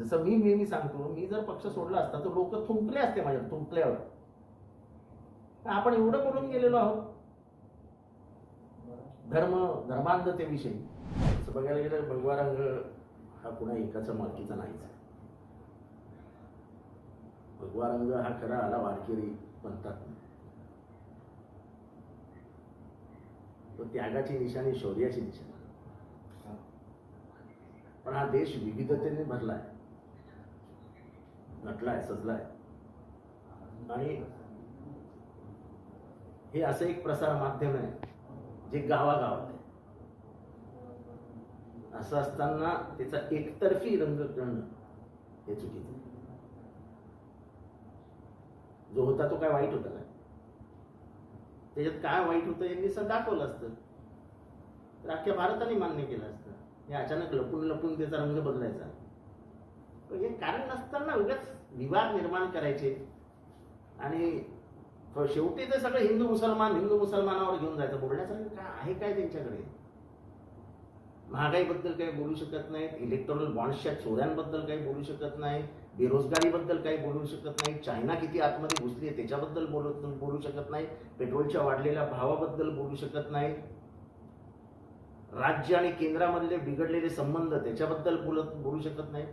जसं मी नेहमी सांगतो मी जर पक्ष सोडला असता तर लोक थुंकले असते माझ्या थुंकल्यावर. आपण एवढं बोलून गेलेलो आहोत. धर्म धर्मांधतेविषयी असं बघायला गेलं भगवा रंग हा कुणा एकाचा मालकीचा नाहीच भगवा रंग हा खरा आला वारकरी म्हणतात. तो त्यागाची निशाणी शौर्याची निशाणी. पण हा देश विविधतेने भरलाय. नटलाय सजलाय. आणि हे असं एक प्रसार माध्यम आहे जे गावागावात आहे. असं असताना त्याचा एकतर्फी रंग करणं हे चुकीचं जो होता तो काय वाईट होता काय त्याच्यात काय वाईट होतं यांनी सर दाखवलं असतं. तर अख्ख्या भारताने मान्य केलं असतं. हे अचानक लपून लपून त्याचा रंग बदलायचा. हे कारण नसताना उगाच विवाद निर्माण करायचे. आणि शेवटी ते सगळं हिंदू मुसलमान हिंदू मुसलमानावर घेऊन जायचं. बोलण्यासारखं काय आहे काय त्यांच्याकडे? महागाईबद्दल काही बोलू शकत नाहीत. इलेक्ट्रॉनिक बॉन्ड्सच्या चोऱ्यांबद्दल काही बोलू शकत नाही बेरोजगारीबद्दल काही बोलू शकत नाही चायना किती आतमध्ये घुसली आहे त्याच्याबद्दल बोलत बोलू शकत नाही पेट्रोलच्या वाढलेल्या भावाबद्दल बोलू शकत नाही राज्य आणि केंद्रामधले बिघडलेले संबंध त्याच्याबद्दल बोलत बोलू शकत नाही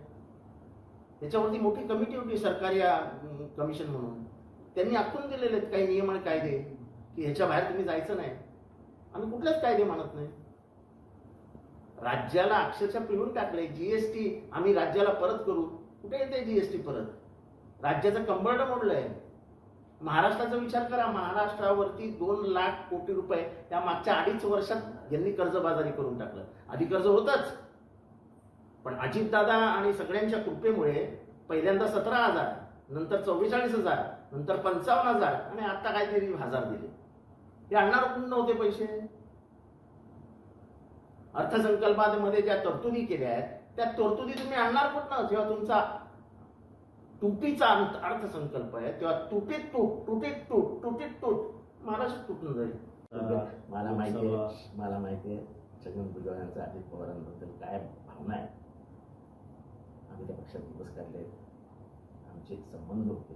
त्याच्यावरती मोठी कमिटी होती सरकारी कमिशन म्हणून. त्यांनी आखून दिलेले आहेत काही नियम आणि कायदे की ह्याच्या बाहेर तुम्ही जायचं नाही. आम्ही कुठलेच कायदे मानत नाही. राज्याला अक्षरशः पिळून टाकले जीएसटी आम्ही राज्याला परत करू. कुठे येते जीएसटी परत? राज्याचं कंबरड मोडलंय. महाराष्ट्राचा विचार करा. महाराष्ट्रावरती दोन लाख कोटी रुपये त्या मागच्या अडीच वर्षात यांनी कर्जबाजारी करून टाकलं. आधी कर्ज होतच. पण अजितदादा आणि सगळ्यांच्या कृपेमुळे पहिल्यांदा सतरा हजार नंतर चव्वेचाळीस हजार नंतर पंचावन्न हजार आणि आता काहीतरी हजार दिले. हे आणणार कुठून नव्हते पैसे? अर्थसंकल्पामध्ये ज्या तरतुदी केल्या आहेत त्या तरतुदी तुम्ही आणणार कुठनं? जेव्हा तुमचा तुटीचा अर्थ- अर्थसंकल्प आहे तेव्हा तुटीत तूट तुटीत तूट तुटीत तूट महाराष्ट्र तुटून जाईल. मला माहिती आहे मला माहिती आहे छगन भुजबळ यांचा अजित पवारांबद्दल काय भावना आहे? आम्ही त्या पक्षात दिवस काढले आमचे संबंध होते.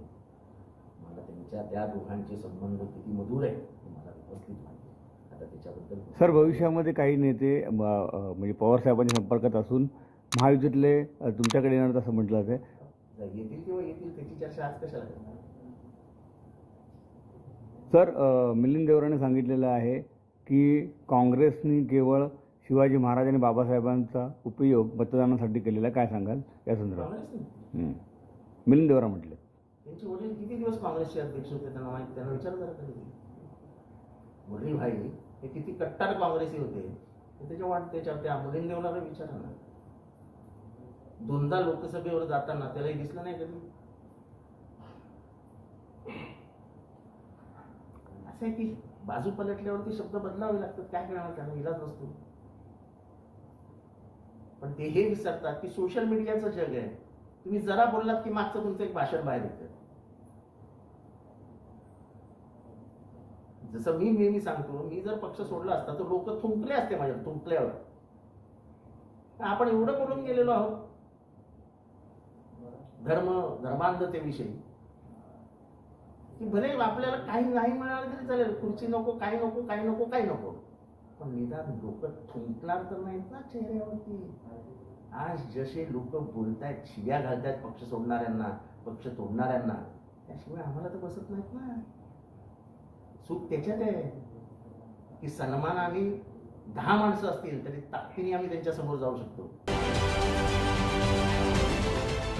मला त्यांच्या त्या दोघांचे संबंध किती मधुर आहे हे मला व्यवस्थित माहिती आहे. आता त्याच्याबद्दल सर भविष्यामध्ये काही नेते म्हणजे पवारसाहेबांच्या संपर्कात असून महायुतीतले तुमच्याकडे येणार असं म्हटलं जर येतील किंवा येतील त्याची चर्चा आज कशाला करणार? सर मिलिंद देवराने सांगितलेलं आहे की काँग्रेसनी केवळ शिवाजी महाराज आणि बाबासाहेबांचा उपयोग मतदानासाठी केलेला काय सांगाल? या संदर्भात. मिलिंद देवरा म्हटले. त्यांचे वडील किती दिवस काँग्रेसचे अध्यक्ष होते? त्यांना माहिती त्यांना विचार करा कधी मुरली भाई हे किती कट्टर काँग्रेसी होते. त्याच्या वाट त्याच्या त्या मुलीन देवला विचारा दोनदा लोकसभेवर जाताना त्यालाही दिसलं नाही कधी. असं आहे की बाजू पलटल्यावरती शब्द बदलावे लागतात. काय करणार? त्यांना इलाज नसतो. पण ते हे विसरतात की सोशल मीडियाचं जग आहे. तुम्ही जरा बोललात की मागचं तुमचं एक भाषण बाहेर येतं. जसं मी नेहमी सांगतो मी जर पक्ष सोडला असता तर लोक थुंकले असते माझ्या थुंकल्यावर. आपण एवढं बोलून गेलेलो आहोत. धर्म धर्मांधतेविषयी की भले आपल्याला काही नाही मिळालं तरी चालेल. खुर्ची नको काही नको काही नको काही नको. पण निदान लोक थुंकणार तर नाहीत ना चेहऱ्यावरती. आज जसे लोक बोलतायत शिव्या घालतायत पक्ष सोडणाऱ्यांना पक्ष तोडणाऱ्यांना त्याशिवाय आम्हाला तर बसत नाहीत ना. चूक त्याच्यात आहे की सन्मानाने दहा माणसं असतील तरी ताकदीने आम्ही त्यांच्यासमोर जाऊ शकतो.